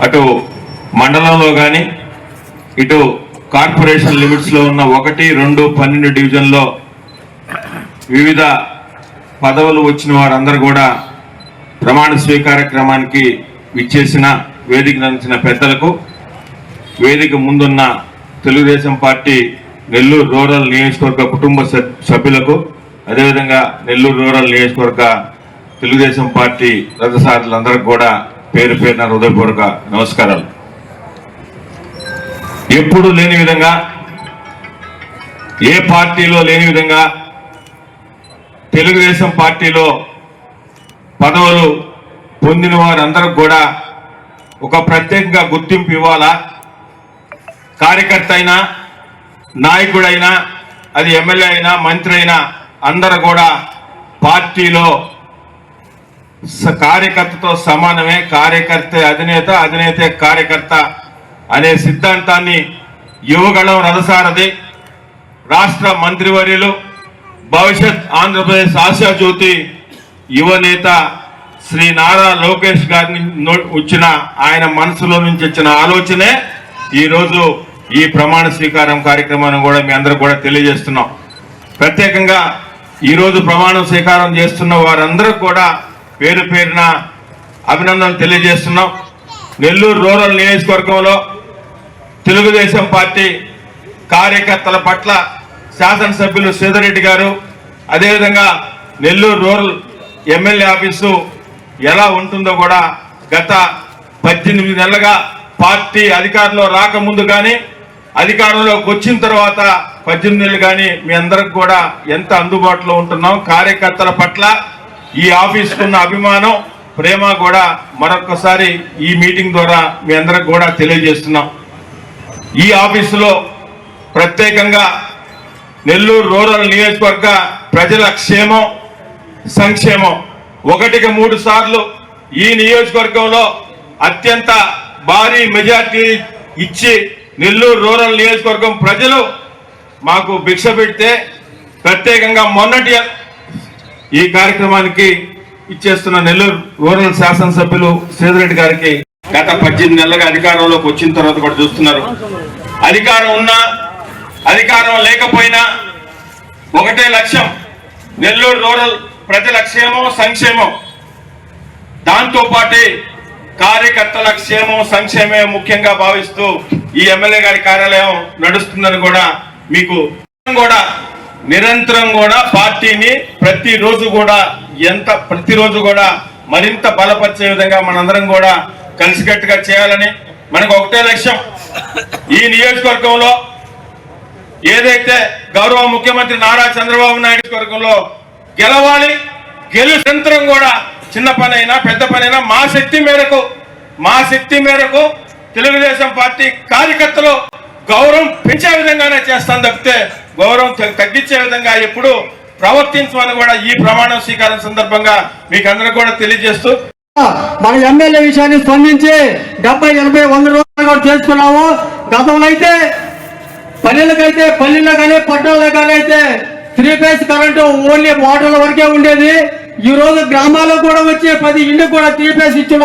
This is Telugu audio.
అటు మండలంలో కానీ ఇటు కార్పొరేషన్ లిమిట్స్లో ఉన్న ఒకటి రెండు పన్నెండు డివిజన్లో వివిధ పదవులు వచ్చిన వారందరూ కూడా ప్రమాణ స్వీకారక్రమానికి విచ్చేసిన వేదిక నడిచిన పెద్దలకు వేదిక ముందున్న తెలుగుదేశం పార్టీ నెల్లూరు రూరల్ నియోజకవర్గ కుటుంబ సభ్యులకు అదేవిధంగా నెల్లూరు రూరల్ నియోజకవర్గ తెలుగుదేశం పార్టీ రథసారులందరికీ కూడా పేరు పేరున హృదయపూర్వక నమస్కారాలు. ఎప్పుడు లేని విధంగా ఏ పార్టీలో లేని విధంగా తెలుగుదేశం పార్టీలో పదవులు పొందిన వారందరూ కూడా ఒక ప్రత్యేకంగా గుర్తింపు ఇవ్వాలా? కార్యకర్త అయినా నాయకుడైనా అది ఎమ్మెల్యే అయినా మంత్రి అయినా అందరూ కూడా పార్టీలో కార్యకర్తతో సమానమే. కార్యకర్త అధినేత అధినేత కార్యకర్త అనే సిద్ధాంతాన్ని యువగళం రథసారథి రాష్ట్ర మంత్రివర్యులు భవిష్యత్ ఆంధ్రప్రదేశ్ ఆశాజ్యోతి యువ నేత శ్రీ నారా లోకేష్ గారిని నో- వచ్చిన ఆయన మనసులో నుంచి వచ్చిన ఆలోచనే ఈరోజు ఈ ప్రమాణ స్వీకారం కార్యక్రమాన్ని కూడా మీ అందరూ కూడా తెలియజేస్తున్నాం. ప్రత్యేకంగా ఈరోజు ప్రమాణం స్వీకారం చేస్తున్న వారందరూ కూడా పేరు పేరున అభినందన తెలియజేస్తున్నాం. నెల్లూరు రూరల్ నియోజకవర్గంలో తెలుగుదేశం పార్టీ కార్యకర్తల పట్ల శాసనసభ్యులు శ్రీధరెడ్డి గారు అదేవిధంగా నెల్లూరు రూరల్ ఎమ్మెల్యే ఆఫీసు ఎలా ఉంటుందో కూడా గత పద్దెనిమిది నెలలుగా పార్టీ అధికారంలో రాకముందు కానీ అధికారంలోకి వచ్చిన తర్వాత పద్దెనిమిది నెలలు కానీ మీ అందరికి కూడా ఎంత అందుబాటులో ఉంటున్నాం. కార్యకర్తల పట్ల ఈ ఆఫీస్కున్న అభిమానం ప్రేమ కూడా మరొకసారి ఈ మీటింగ్ ద్వారా మీ అందరికి కూడా తెలియజేస్తున్నాం. ఈ ఆఫీసులో ప్రత్యేకంగా నెల్లూరు రూరల్ నియోజకవర్గ ప్రజల క్షేమం సంక్షేమం. ఒకటికి మూడు సార్లు ఈ నియోజకవర్గంలో అత్యంత భారీ మెజార్టీ ఇచ్చి నెల్లూరు రూరల్ నియోజకవర్గం ప్రజలు మాకు భిక్ష పెడితే ప్రత్యేకంగా మొన్నటి ఈ కార్యక్రమానికి ఇచ్చేస్తున్న నెల్లూరు రూరల్ శాసనసభ్యులు శ్రీధరెడ్డి గారికి గత పద్దెనిమిది నెలలుగా అధికారంలోకి వచ్చిన తర్వాత కూడా చూస్తున్నారు. అధికారం ఉన్నా అధికారం లేకపోయినా ఒకటే లక్ష్యం. నెల్లూరు రూరల్ ప్రజల క్షేమం సంక్షేమం. దాంతో పాటే కార్యకర్తల క్షేమం సంక్షేమే ముఖ్యంగా భావిస్తూ ఈ ఎమ్మెల్యే గారి కార్యాలయం నడుస్తుందని కూడా మీకు కూడా నిరంతరం కూడా పార్టీని ప్రతిరోజు కూడా ఎంత ప్రతిరోజు కూడా మరింత బలపరిచే విధంగా మనందరం కూడా కలిసికట్టుగా చేయాలని మనకు ఒకటే లక్ష్యం. ఈ నియోజకవర్గంలో ఏదైతే గౌరవ ముఖ్యమంత్రి నారా చంద్రబాబు నాయుడు వర్గంలో గెలవాలి గెలుసంతరం కూడా చిన్న పని అయినా పెద్ద పని అయినా మా శక్తి మేరకు మా శక్తి మేరకు తెలుగుదేశం పార్టీ కార్యకర్తలు గౌరవం పెంచే విధంగానే చేస్తాను తప్పితే గౌరవం తగ్గించే విధంగా ఎప్పుడు ప్రవర్తించమని కూడా ఈ ప్రమాణ స్వీకారం సందర్భంగా మీకు అందరూ కూడా తెలియజేస్తూ మన ఎమ్మెల్యే విషయాన్ని స్పందించి డెబ్బై ఎనభై వంద రోజులు కూడా చేసుకున్నాము. గతంలో అయితే పల్లెలకైతే పల్లెల్లో కానీ పట్టణాల్లో కానీ అయితే త్రీ ఫేజ్ కరెంటు ఓన్లీ మోటార్ల వరకే ఉండేది. ఈ రోజు గ్రామాల్లో కూడా వచ్చి పది ఇండ్లు కూడా త్రీ ఫేజ్ ఇచ్చిన